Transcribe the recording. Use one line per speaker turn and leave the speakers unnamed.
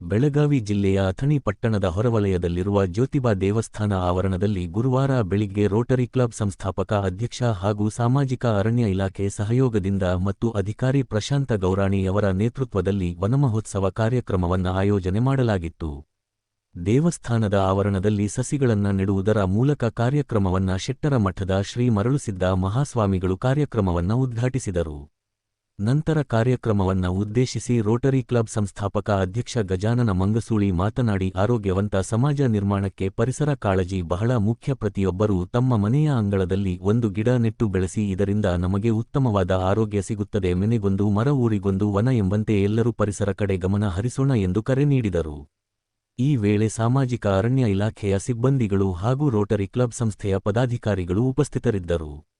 ಬೆಳಗಾವಿ ಜಿಲ್ಲೆಯ ಅಥಣಿ ಪಟ್ಟಣದ ಹೊರವಲಯದಲ್ಲಿರುವ ಜ್ಯೋತಿಬಾ ದೇವಸ್ಥಾನ ಆವರಣದಲ್ಲಿ ಗುರುವಾರ ಬೆಳಿಗ್ಗೆ ರೋಟರಿ ಕ್ಲಬ್ ಸಂಸ್ಥಾಪಕ ಅಧ್ಯಕ್ಷ ಹಾಗೂ ಸಾಮಾಜಿಕ ಅರಣ್ಯ ಇಲಾಖೆ ಸಹಯೋಗದಿಂದ ಮತ್ತು ಅಧಿಕಾರಿ ಪ್ರಶಾಂತ ಗೌರಾಣಿಯವರ ನೇತೃತ್ವದಲ್ಲಿ ವನಮಹೋತ್ಸವ ಕಾರ್ಯಕ್ರಮವನ್ನು ಆಯೋಜನೆ ಮಾಡಲಾಗಿತ್ತು. ದೇವಸ್ಥಾನದ ಆವರಣದಲ್ಲಿ ಸಸಿಗಳನ್ನು ನೆಡುವುದರ ಮೂಲಕ ಕಾರ್ಯಕ್ರಮವನ್ನ ಶೆಟ್ಟರ ಮಠದ ಶ್ರೀ ಮರಳುಸಿದ್ದ ಮಹಾಸ್ವಾಮಿಗಳು ಕಾರ್ಯಕ್ರಮವನ್ನು ಉದ್ಘಾಟಿಸಿದರು. ನಂತರ ಕಾರ್ಯಕ್ರಮವನ್ನ ಉದ್ದೇಶಿಸಿ ರೋಟರಿ ಕ್ಲಬ್ ಸಂಸ್ಥಾಪಕ ಅಧ್ಯಕ್ಷ ಗಜಾನನ ಮಂಗಸೂಳಿ ಮಾತನಾಡಿ, ಆರೋಗ್ಯವಂತ ಸಮಾಜ ನಿರ್ಮಾಣಕ್ಕೆ ಪರಿಸರ ಕಾಳಜಿ ಬಹಳ ಮುಖ್ಯ. ಪ್ರತಿಯೊಬ್ಬರೂ ತಮ್ಮ ಮನೆಯ ಅಂಗಳದಲ್ಲಿ ಒಂದು ಗಿಡ ನೆಟ್ಟು ಬೆಳೆಸಿ, ಇದರಿಂದ ನಮಗೆ ಉತ್ತಮವಾದ ಆರೋಗ್ಯ ಸಿಗುತ್ತದೆ. ಮನೆಗೊಂದು ಮರ, ಊರಿಗೊಂದು ವನ ಎಂಬಂತೆ ಎಲ್ಲರೂ ಪರಿಸರ ಕಡೆ ಗಮನ ಹರಿಸೋಣ ಎಂದು ಕರೆ ನೀಡಿದರು. ಈ ವೇಳೆ ಸಾಮಾಜಿಕ ಅರಣ್ಯ ಇಲಾಖೆಯ ಸಿಬ್ಬಂದಿಗಳು ಹಾಗೂ ರೋಟರಿ ಕ್ಲಬ್ ಸಂಸ್ಥೆಯ ಪದಾಧಿಕಾರಿಗಳು ಉಪಸ್ಥಿತರಿದ್ದರು.